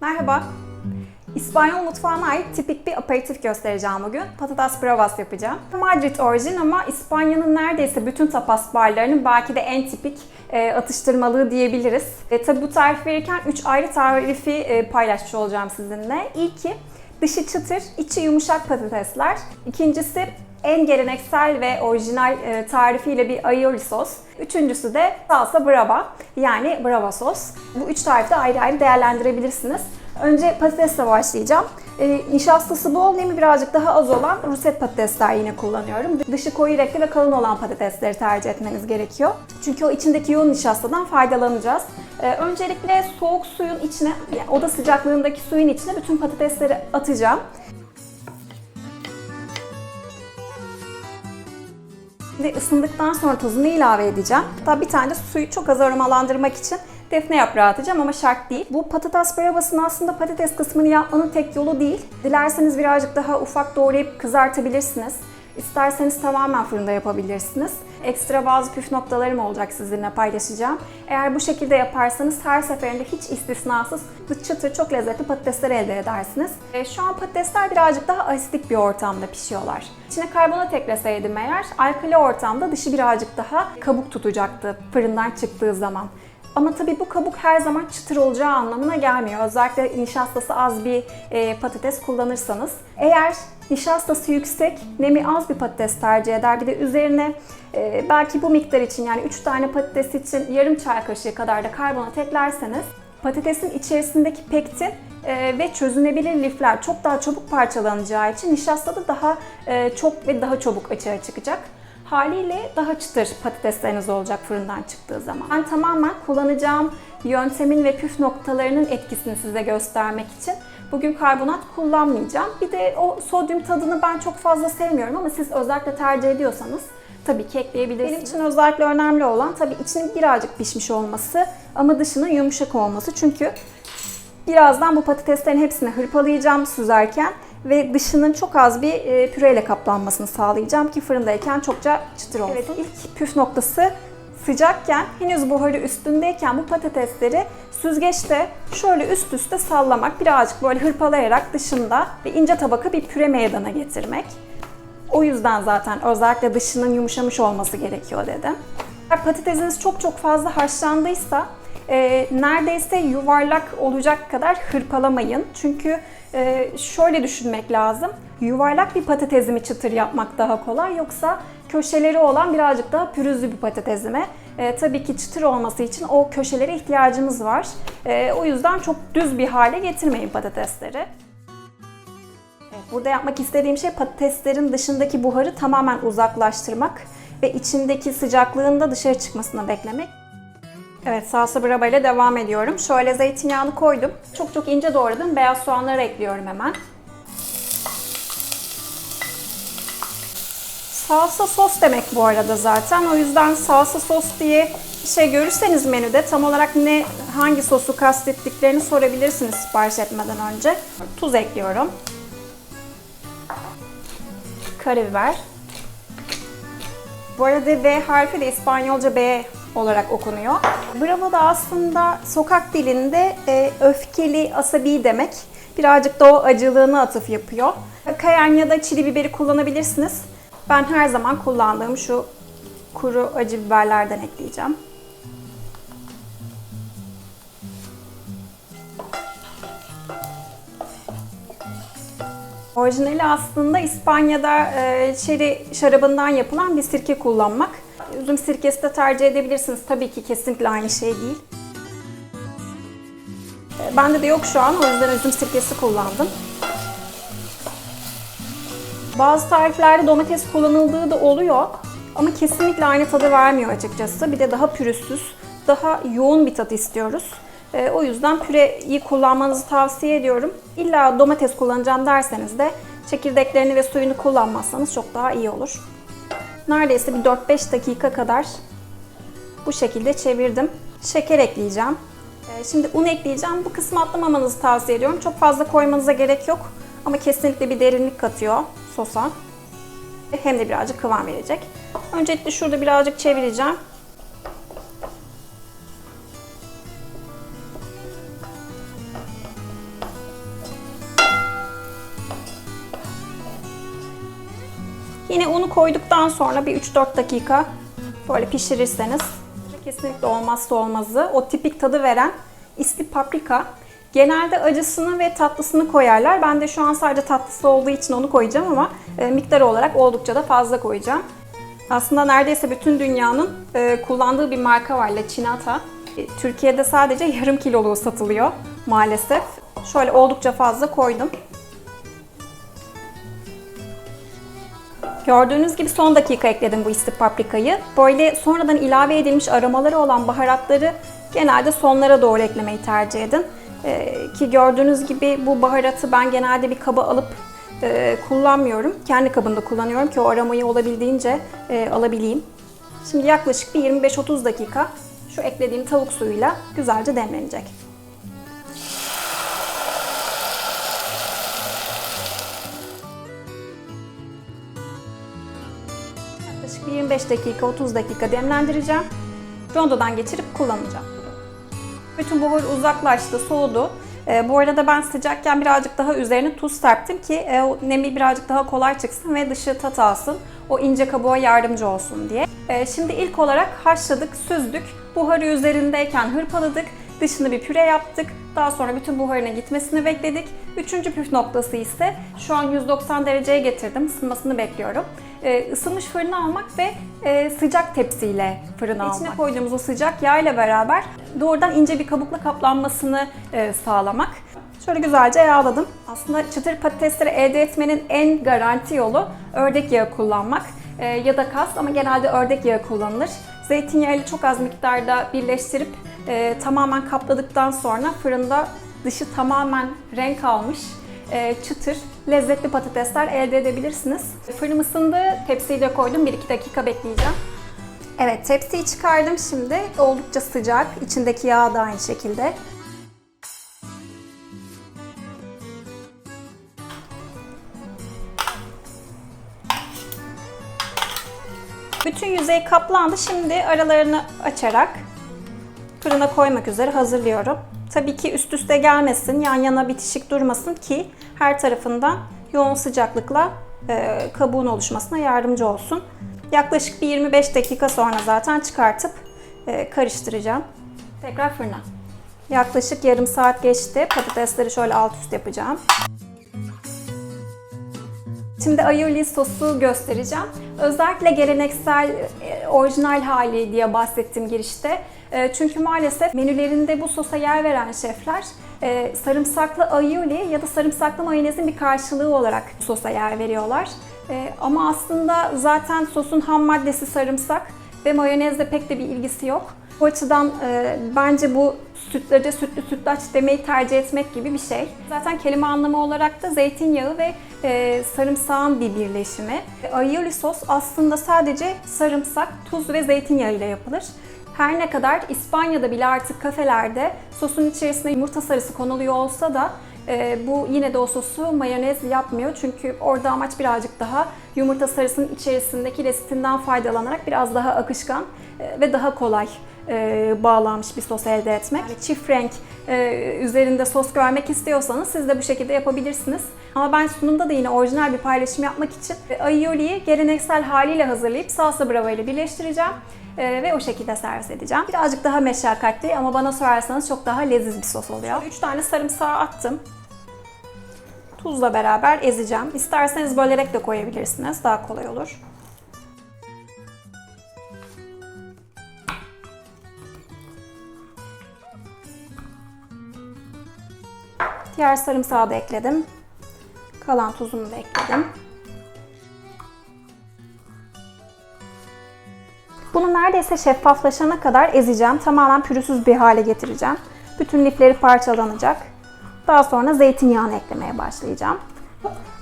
Merhaba. İspanyol mutfağına ait tipik bir aperatif göstereceğim bugün. Patatas bravas yapacağım. Madrid orijin ama İspanya'nın neredeyse bütün tapas barlarının belki de en tipik e, atıştırmalığı diyebiliriz. E, tabi bu tarifi verirken 3 ayrı tarifi e, paylaşmış olacağım sizinle. İlki dışı çıtır, içi yumuşak patatesler. İkincisi en geleneksel ve orijinal e, tarifiyle bir aioli sos. Üçüncüsü de salsa brava yani brava sos. Bu üç tarifi de ayrı ayrı değerlendirebilirsiniz. Önce patatesle başlayacağım. E, nişastası bol, nemi birazcık daha az olan ruset patatesler yine kullanıyorum. Dışı koyu renkli ve kalın olan patatesleri tercih etmeniz gerekiyor. Çünkü o içindeki yoğun nişastadan faydalanacağız. E, öncelikle soğuk suyun içine, yani oda sıcaklığındaki suyun içine bütün patatesleri atacağım. Ve ısındıktan sonra tuzunu ilave edeceğim. Hatta bir tane de suyu çok az aromalandırmak için defne yaprağı atacağım ama şart değil. Bu patates bravasının aslında patates kısmını yapmanın tek yolu değil. Dilerseniz birazcık daha ufak doğrayıp kızartabilirsiniz. İsterseniz tamamen fırında yapabilirsiniz. Ekstra bazı püf noktalarım olacak sizinle paylaşacağım. Eğer bu şekilde yaparsanız her seferinde hiç istisnasız çıtır çok lezzetli patatesler elde edersiniz. E, şu an patatesler birazcık daha asidik bir ortamda pişiyorlar. İçine karbonat ekleseydim eğer alkali ortamda dışı birazcık daha kabuk tutacaktı fırından çıktığı zaman. Ama tabii bu kabuk her zaman çıtır olacağı anlamına gelmiyor. Özellikle nişastası az bir e, patates kullanırsanız. Eğer nişastası yüksek, nemi az bir patates tercih eder. Bir de üzerine e, belki bu miktar için yani 3 tane patates için yarım çay kaşığı kadar da karbonat eklerseniz patatesin içerisindeki pektin e, ve çözünebilir lifler çok daha çabuk parçalanacağı için nişasta da daha e, çok ve daha çabuk açığa çıkacak. Haliyle daha çıtır patatesleriniz olacak fırından çıktığı zaman. Ben tamamen kullanacağım yöntemin ve püf noktalarının etkisini size göstermek için bugün karbonat kullanmayacağım. Bir de o sodyum tadını ben çok fazla sevmiyorum ama siz özellikle tercih ediyorsanız tabii ki ekleyebilirsiniz. Benim için özellikle önemli olan tabii içinin birazcık pişmiş olması ama dışının yumuşak olması. Çünkü birazdan bu patateslerin hepsini hırpalayacağım süzerken ve dışının çok az bir e, püreyle kaplanmasını sağlayacağım ki fırındayken çokça çıtır olsun. Evet, ilk püf noktası sıcakken henüz buharı üstündeyken bu patatesleri süzgeçte şöyle üst üste sallamak, birazcık böyle hırpalayarak dışında ve ince tabaka bir püre meydana getirmek. O yüzden zaten özellikle dışının yumuşamış olması gerekiyor dedim. Eğer patatesiniz çok çok fazla haşlandıysa e, neredeyse yuvarlak olacak kadar hırpalamayın. Çünkü e, şöyle düşünmek lazım. Yuvarlak bir patatesimi çıtır yapmak daha kolay yoksa köşeleri olan birazcık daha pürüzlü bir patatesime. E, tabii ki çıtır olması için o köşelere ihtiyacımız var. E, o yüzden çok düz bir hale getirmeyin patatesleri. Burada yapmak istediğim şey patateslerin dışındaki buharı tamamen uzaklaştırmak ve içindeki sıcaklığın da dışarı çıkmasını beklemek. Evet salsa brava ile devam ediyorum. Şöyle zeytinyağını koydum. Çok çok ince doğradım. Beyaz soğanları ekliyorum hemen. Salsa sos demek bu arada zaten. O yüzden salsa sos diye şey görürseniz menüde tam olarak ne hangi sosu kastettiklerini sorabilirsiniz sipariş etmeden önce. Tuz ekliyorum. Karabiber. Bu arada V harfi de İspanyolca B olarak okunuyor. Bravo da aslında sokak dilinde e, öfkeli, asabi demek. Birazcık da o acılığını atıf yapıyor. Kayan ya da çili biberi kullanabilirsiniz. Ben her zaman kullandığım şu kuru acı biberlerden ekleyeceğim. Orijinali aslında İspanya'da e, şeri şarabından yapılan bir sirke kullanmak. Üzüm sirkesi de tercih edebilirsiniz. Tabii ki kesinlikle aynı şey değil. E, Bende de yok şu an. O yüzden üzüm sirkesi kullandım. Bazı tariflerde domates kullanıldığı da oluyor. Ama kesinlikle aynı tadı vermiyor açıkçası. Bir de daha pürüzsüz, daha yoğun bir tat istiyoruz. E, o yüzden püreyi kullanmanızı tavsiye ediyorum. İlla domates kullanacağım derseniz de çekirdeklerini ve suyunu kullanmazsanız çok daha iyi olur. Neredeyse bir 4-5 dakika kadar bu şekilde çevirdim. Şeker ekleyeceğim. E, şimdi un ekleyeceğim. Bu kısmı atlamamanızı tavsiye ediyorum. Çok fazla koymanıza gerek yok. Ama kesinlikle bir derinlik katıyor sosa. Hem de birazcık kıvam verecek. Öncelikle şurada birazcık çevireceğim. Yine unu koyduktan sonra bir 3-4 dakika böyle pişirirseniz kesinlikle olmazsa olmazı o tipik tadı veren isli paprika. Genelde acısını ve tatlısını koyarlar. Ben de şu an sadece tatlısı olduğu için onu koyacağım ama e, miktar olarak oldukça da fazla koyacağım. Aslında neredeyse bütün dünyanın e, kullandığı bir marka var La Cinata. E, Türkiye'de sadece yarım kiloluğu satılıyor maalesef. Şöyle oldukça fazla koydum. Gördüğünüz gibi son dakika ekledim bu istif paprikayı. Böyle sonradan ilave edilmiş aromaları olan baharatları genelde sonlara doğru eklemeyi tercih edin. Ee, ki gördüğünüz gibi bu baharatı ben genelde bir kaba alıp e, kullanmıyorum. Kendi kabında kullanıyorum ki o aromayı olabildiğince e, alabileyim. Şimdi yaklaşık bir 25-30 dakika şu eklediğim tavuk suyuyla güzelce demlenecek. 25 dakika, 30 dakika demlendireceğim. Rondodan geçirip kullanacağım. Bütün buhar uzaklaştı, soğudu. Ee, bu arada ben sıcakken birazcık daha üzerine tuz serptim ki e, o nemi birazcık daha kolay çıksın ve dışı tat alsın. O ince kabuğa yardımcı olsun diye. Ee, şimdi ilk olarak haşladık, süzdük. Buharı üzerindeyken hırpaladık. Dışını bir püre yaptık. Daha sonra bütün buharına gitmesini bekledik. Üçüncü püf noktası ise şu an 190 dereceye getirdim. Isınmasını bekliyorum. Ee, ısınmış fırına almak ve e, sıcak tepsiyle fırına almak. İçine koyduğumuz o sıcak yağ ile beraber doğrudan ince bir kabukla kaplanmasını e, sağlamak. Şöyle güzelce yağladım. Aslında çıtır patatesleri elde etmenin en garanti yolu ördek yağı kullanmak e, ya da kas ama genelde ördek yağı kullanılır. Zeytinyağıyla çok az miktarda birleştirip e, tamamen kapladıktan sonra fırında dışı tamamen renk almış e, çıtır, lezzetli patatesler elde edebilirsiniz. Fırınım ısındı, tepsiyi de koydum. 1-2 dakika bekleyeceğim. Evet, tepsiyi çıkardım şimdi. Oldukça sıcak. İçindeki yağ da aynı şekilde. Bütün yüzey kaplandı. Şimdi aralarını açarak fırına koymak üzere hazırlıyorum. Tabii ki üst üste gelmesin, yan yana bitişik durmasın ki her tarafından yoğun sıcaklıkla e, kabuğun oluşmasına yardımcı olsun. Yaklaşık bir 25 dakika sonra zaten çıkartıp e, karıştıracağım. Tekrar fırına. Yaklaşık yarım saat geçti. Patatesleri şöyle alt üst yapacağım. Şimdi aioli sosu göstereceğim. Özellikle geleneksel, e, orijinal hali diye bahsettim girişte. E, çünkü maalesef menülerinde bu sosa yer veren şefler e, sarımsaklı aioli ya da sarımsaklı mayonezin bir karşılığı olarak sosa yer veriyorlar. Ama aslında zaten sosun ham maddesi sarımsak ve mayonezle pek de bir ilgisi yok. Bu açıdan e, bence bu sütlaca sütlü sütlaç demeyi tercih etmek gibi bir şey. Zaten kelime anlamı olarak da zeytinyağı ve e, sarımsağın bir birleşimi. Aioli sos aslında sadece sarımsak, tuz ve zeytinyağı ile yapılır. Her ne kadar İspanya'da bile artık kafelerde sosun içerisine yumurta sarısı konuluyor olsa da e, bu yine de o sosu mayonez yapmıyor. Çünkü orada amaç birazcık daha yumurta sarısının içerisindeki lesitinden faydalanarak biraz daha akışkan e, ve daha kolay e, bağlanmış bir sos elde etmek. Yani çift renk e, üzerinde sos görmek istiyorsanız siz de bu şekilde yapabilirsiniz. Ama ben sunumda da yine orijinal bir paylaşım yapmak için e, aioli'yi geleneksel haliyle hazırlayıp salsa brava ile birleştireceğim e, ve o şekilde servis edeceğim. Birazcık daha meşakkatli ama bana sorarsanız çok daha leziz bir sos oluyor. 3 tane sarımsağı attım. Tuzla beraber ezeceğim. İsterseniz bölerek de koyabilirsiniz. Daha kolay olur. Diğer sarımsağı da ekledim. Kalan tuzumu da ekledim. Bunu neredeyse şeffaflaşana kadar ezeceğim. Tamamen pürüzsüz bir hale getireceğim. Bütün lifleri parçalanacak. Daha sonra zeytinyağını eklemeye başlayacağım.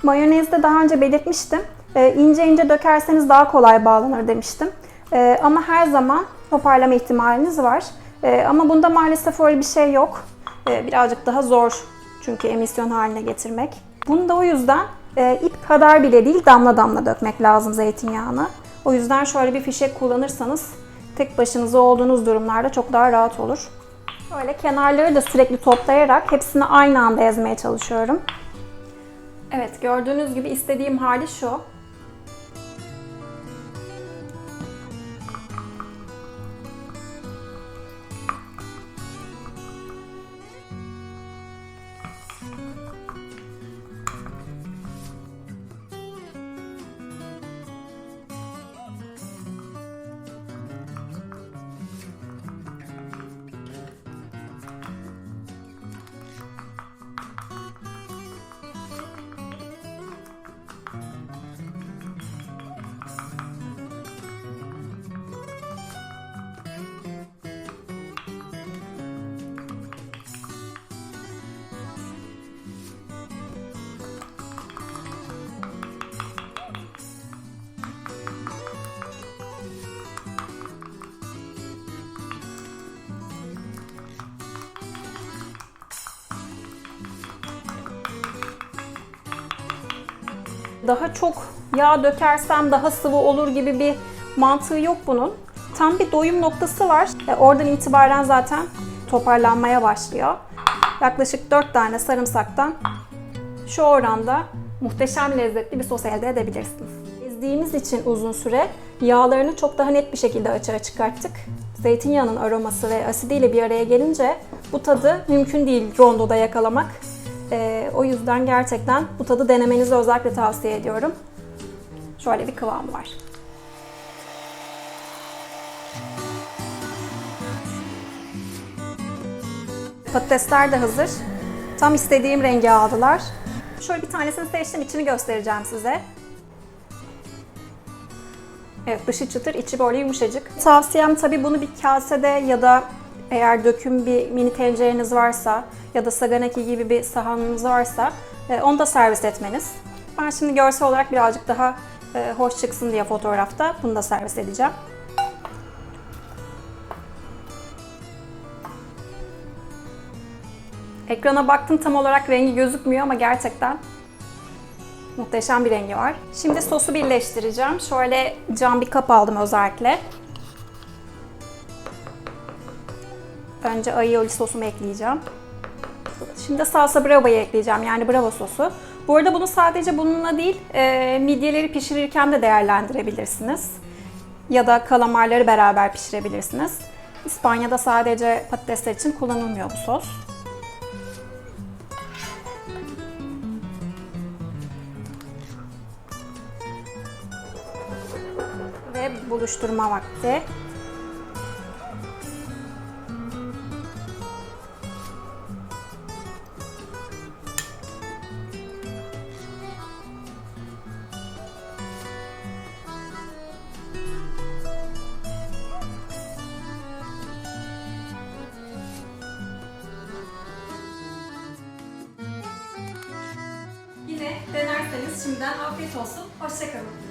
Mayonezde daha önce belirtmiştim. Ee, ince ince dökerseniz daha kolay bağlanır demiştim. Ee, ama her zaman toparlama ihtimaliniz var. Ee, ama bunda maalesef öyle bir şey yok. Ee, birazcık daha zor çünkü emisyon haline getirmek. Bunu da o yüzden e, ip kadar bile değil damla damla dökmek lazım zeytinyağını. O yüzden şöyle bir fişek kullanırsanız tek başınıza olduğunuz durumlarda çok daha rahat olur. Böyle kenarları da sürekli toplayarak hepsini aynı anda ezmeye çalışıyorum. Evet gördüğünüz gibi istediğim hali şu. Daha çok yağ dökersem daha sıvı olur gibi bir mantığı yok bunun. Tam bir doyum noktası var. E, oradan itibaren zaten toparlanmaya başlıyor. Yaklaşık 4 tane sarımsaktan şu oranda muhteşem lezzetli bir sos elde edebilirsiniz. Ezdiğimiz için uzun süre yağlarını çok daha net bir şekilde açığa çıkarttık. Zeytinyağının aroması ve asidiyle bir araya gelince bu tadı mümkün değil rondoda yakalamak. Ee, o yüzden gerçekten bu tadı denemenizi özellikle tavsiye ediyorum. Şöyle bir kıvamı var. Patatesler de hazır. Tam istediğim rengi aldılar. Şöyle bir tanesini seçtim, içini göstereceğim size. Evet, dışı çıtır, içi böyle yumuşacık. Tavsiyem tabii bunu bir kasede ya da eğer döküm bir mini tencereniz varsa ya da saganaki gibi bir sahanınız varsa e, onu da servis etmeniz. Ben şimdi görsel olarak birazcık daha e, hoş çıksın diye fotoğrafta bunu da servis edeceğim. Ekrana baktım tam olarak rengi gözükmüyor ama gerçekten muhteşem bir rengi var. Şimdi sosu birleştireceğim. Şöyle cam bir kap aldım özellikle. Önce aioli sosumu ekleyeceğim. Şimdi salsa bravo'yu ekleyeceğim yani bravo sosu. Bu arada bunu sadece bununla değil, e, midyeleri pişirirken de değerlendirebilirsiniz. Ya da kalamarları beraber pişirebilirsiniz. İspanya'da sadece patatesler için kullanılmıyor bu sos. Ve buluşturma vakti. Şimdiden afiyet olsun. Hoşçakalın.